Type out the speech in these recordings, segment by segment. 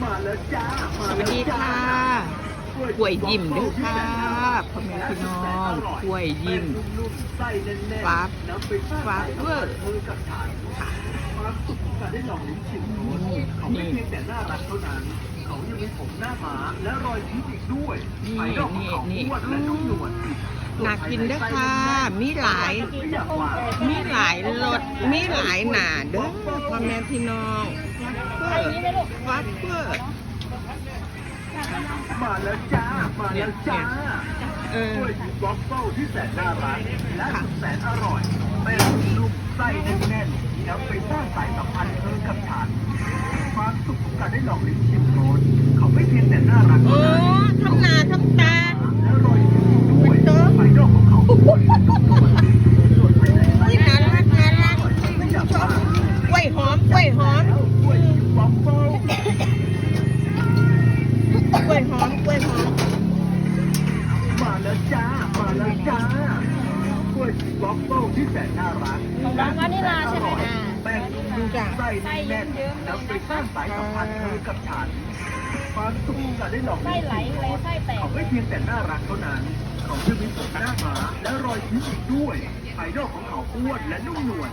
สวัสดีค่ะกล้วยยิ้มด้วยค่ะพ่อแม่พี่น้องกล้วยยิ้มไส้แน่นๆฟาบน้ำไปฟาบเวอร์เธอกับฉันความสุขของการได้ลองลิ้มชิมรสเขาไม่เพียงแต่น่ารักเท่านั้น หน้าม้าและรอยยิ้มอีกด้วยนี่ากินเด้อค่ะ มีหลาย มีหลายรสมีหลายหนาเด้อพ่อแม่พี่น้องเพื่อฟัดเพื่อมาแล้วจ้า มาแล้วจ้าเออกล้วยยิ้มวอฟเฟิลที่แสนน่ารักและแสนอร่อยแป้งนุ่มไส้แน่นๆนำไปสร้างสายสัมพันธ์เธอกับฉันความสุขของการได้ลองลิ้มชิมรสเขาไม่เพียง มๆไส้แน่นๆแล้วไปสร้างสายสัมพันธ์เธอกับฉันความสุขที่จะได้ลองไส้ไหลเลยไส้แตกเขาไม่เพียงแต่น่ารักเท่านั้นเขายังมีผมหน้าหมาและรอยยิ้มอีกด้วยภายนอกของเขาอ้วนและนุ่มนวล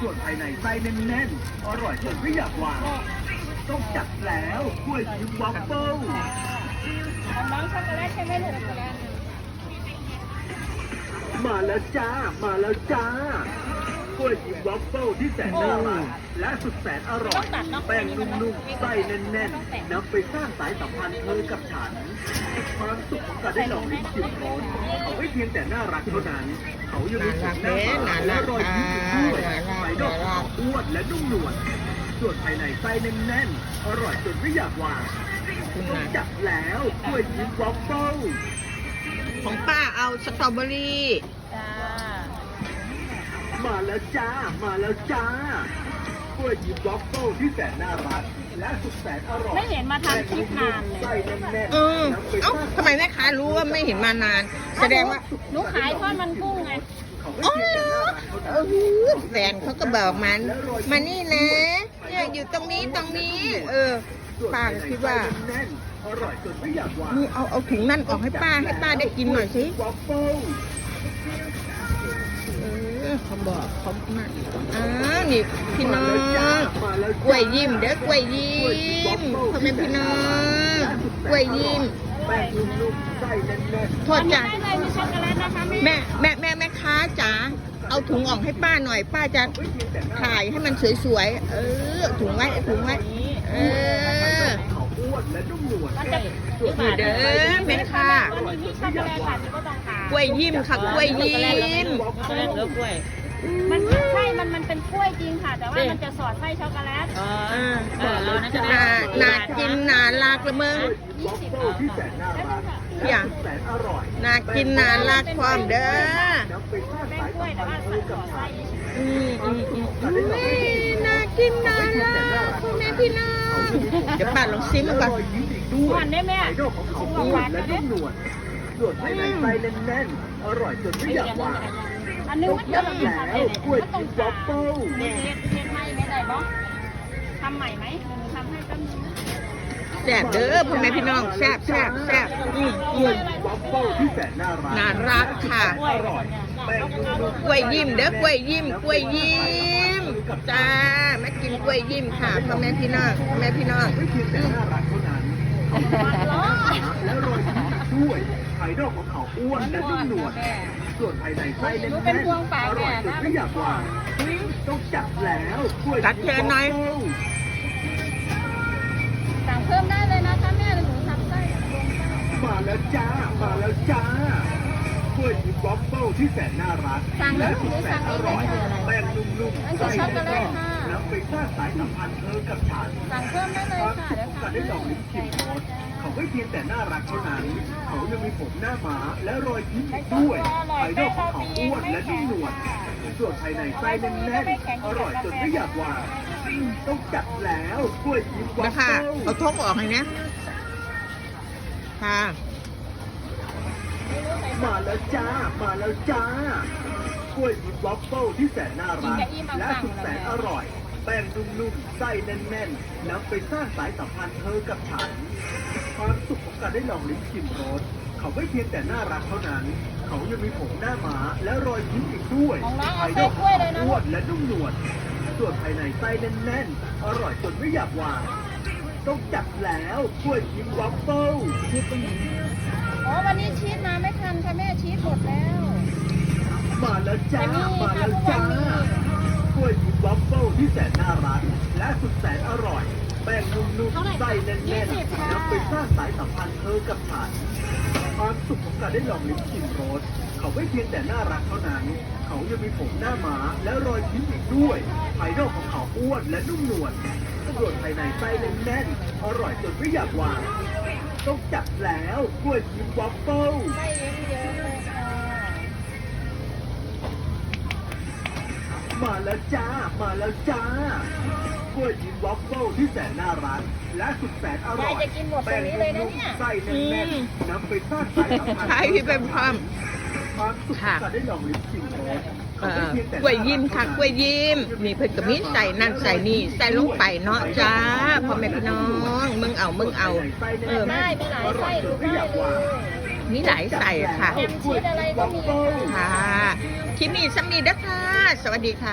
ส่วนภายในไส้แน่นๆอร่อยจนไม่อยากวางต้องจัดแล้วกล้วยยิ้มวอฟเฟิลของน้องช็อกโกแลตใช่ไหมลูกมาแล้วจ้า มาแล้วจ้า กล้วยยิ้มวอฟเฟิลที่แสนน่ารักและสุดแสนอร่อย แป้งนุ่มๆไส้แน่นๆนำไปสร้างสายสัมพันธ์เธอกับฉันความสุขของการได้ลองลิ้มชิมรสเขาไม่เพียงแต่น่ารักเท่านั้น เขายังมีสีหน้าหวานและรอยยิ้มด้วยภายนอกของเขาอ้วนและนุ่มนวลส่วนภายในไส้แน่นๆอร่อยจนไม่อยากวางต้องจัดแล้วกล้วยยิ้มวอฟเฟิลของป้าเอาสตรอเบอรี่ มาแล้วจ้า มาแล้วจ้ากล้วยยิ้มวอฟเฟิลที่แสนน่ารักและสุดแสนอร่อยไม่เห็นมาทำคลิปนานเลย ไส้แน่นๆเออเอ้าทำไมแม่ค้ารู้ว่าไม่เห็นมานาน แสดงว่าหนูขายทอดมันกุ้งไงอ๋อเออแฟนเขาก็บอกมัน มานี่นะเนี่ยอยู่ตรงนี้ตรงนี้ เออป้าก็คิดว่า แน่นอร่อยจนไม่อยากวางนี่เอาเอาถุงนั่นออกให้ป้าให้ป้าได้กินหน่อยสิ วอฟเฟิล เขาบอกเขามาอ้าวนี่พี่น้องแล้วจ้ากล้วยยิ้มเด้อกล้วยยิ้มพ่อแม่พี่น้องกล้วยยิ้มโทษจ้ะแม่แม่แม่แม่ค้าจ๋าเอาถุงออกให้ป้าหน่อย ป้าจะถ่ายให้มันสวยๆเออถุงไว้ถุงไว้เออ เด้อแม่ค้าวันนี้มีช็อกโกแลตค่ะที่ก็ต้องการกล้วยยิ้มค่ะกล้วยยิ้มวอฟเฟิลแล้วกล้วย มันใช่ มันมันเป็นกล้วยจริงค่ะ แต่ว่ามันจะสอดไส้ช็อกโกแลตอ๋ออ่าเออเอานะจะได้น่าน่ากินน่ารักละมึงวอฟเฟิลที่แสนน่ารักอย่าแสนอร่อยน่ากินน่ารักความเด้อนำไปสร้างแป้งสายกล้สัวยมแต่พันว่าธ์เธใส่อกับสอดฉันไส้อืมอืมอืมอืมน่ากินน่ารักพ่อแม่พี่น้อง เดี๋ยวป้าลองซิมมันก่อนหวานได้แม่ภายนอกของเขาอ้วนและนุ่มนวลส่วนภายในไส้แน่นๆ อร่อยจนไม่อยากวางอันนึงมันจะมันจะทำแล้วกล้วยมันตรงวอฟเฟิลเฮ็ดเฮ็ดเฮ็ดใหม่ไม่ได้บ่ทำใหม่ไหมทำให้แป๊บนึงแซ่บเด้อพ่อแม่พี่น้องแซ่บแซ่บแซ่บอืมกล้วยวัฟเฟิลที่แสนน่ารักน่ารักค่ะอร่อยกล้วยยิ้มเด้อกล้วยยิ้มกล้วยยิ้ม จ้ามากินกล้วยยิ้มค่ะพ่อแม่พี่น้องพ่อแม่พี่น้องไม่เพียงแต่น่ารักเท่านั้นและรอยยิ้มด้วยภายนอกของเขาอ้วนและนุ่มนวลส่วนภายในไส้แน่นๆอร่อยจนไม่อยากวางต้องจัดแล้วกล้วยตัดเชิญหน่อยสั่งเพิ่มได้เลยนะคะแม่หนูทำไส้รวมไส้มาแล้วจ้ามาแล้วจ้ากล้วยยิ้มวอฟเฟิลที่แสนน่ารักสั่งแล้และวสุดแสนอร่อย ช็อกโกแลตค่ะๆนำไปสร้างสายสัมพันธ์เธอกับฉันสั่งเพิ่มได้เลยค่ะเดี๋ยวการได้ลองลิ้มชิมรสเขาไม่เพียงแต่น่ารักเท่านั้น เขายังมีผมหน้าหมาและรอยยิ้มด้วยภายนอกของเขาอ้วนและนุ่มนวลส่วนภายในไส้แน่นๆอร่อยจนไม่อยากวางต้องจัดแล้วกล้วยยิ้มวอนะฟคะเฟิลเอาทกออกให้นะค่ะมาแล้วจ้า มาแล้วจ้า กล้วยยิ้มวอฟเฟิลที่แสนน่ารักและสุดแสนอร่อย แป้งนุ่มๆไส้แน่นๆนำไปสร้างสายสัมพันธ์เธอกับฉัน ความสุขของการได้ลองลิ้มชิมรสเขาไม่เพียงแต่น่ารักเท่านั้น เขายังมีผมหน้าม้าและรอยยิ้มอีกด้วยของน้องเอาภายนอกใส่ถ้วยเลยนะอ้วนและนุ่มนวลส่วนภายในไส้แน่นๆ อร่อยจนไม่อยากวางต้องจัดแล้วกล้วยชิมวัฟเฟิลอ๋อ วันนี้ชีสมาไม่ทันค่ะแม่ชีสหมดแล้ว มาแล้วจ้าแต่มีมาแล้วค่ะจ้าทุกวันมีกล้วยชิมวัฟเฟิลที่แสนน่ารักและสุดแสนอร่อยแป้งนุ่มๆไส้แน่นๆนำไปสร้างสายสัมพันธ์เธอกับฉันความสุขของการได้ลองลิ้มชิมรสเขาไม่เพียงแต่น่ารักเท่านั้น เขายังมีผมหน้าม้าและรอยยิ้มอีกด้วยภายนอกของเขาอ้วนและนุ่มนวลส่วนภายในไส้แน่นๆอร่อยจนไม่อยากวางต้องจัดแล้วกล้วยชิมวัฟเฟิล มาแล้วจ้า มาแล้วจ้ากล้วยชิมวัฟเฟิลที่แสนน่ารักและสุดแสนอร่อยยายจะกินหมดตรงนี้เลยนะเนี่ย แป้งนุ่มๆไส้แน่นๆนำไปสร้างสายสัมพันธ์ ใช่พี่เป็นพร้อมความสุขของการได้ลองลิ้มชิมรสเอ่อกล้วยยิ้มค่ะกล้วยยิ้มนี่เพิ่นก็มีใส่นั่นใส่นี่ใส่ลงไปเนาะจ้าพ่อแม่พี่น้องมึงเอามึงเอา เออ ได้มีหลายไส้ดูได้เลย มีหลายใส่ค่ะ แฮมชีสอะไรก็มี ค่ะค่ะคลิปนี้สำนีเด้อค่ะ สวัสดีค่ะ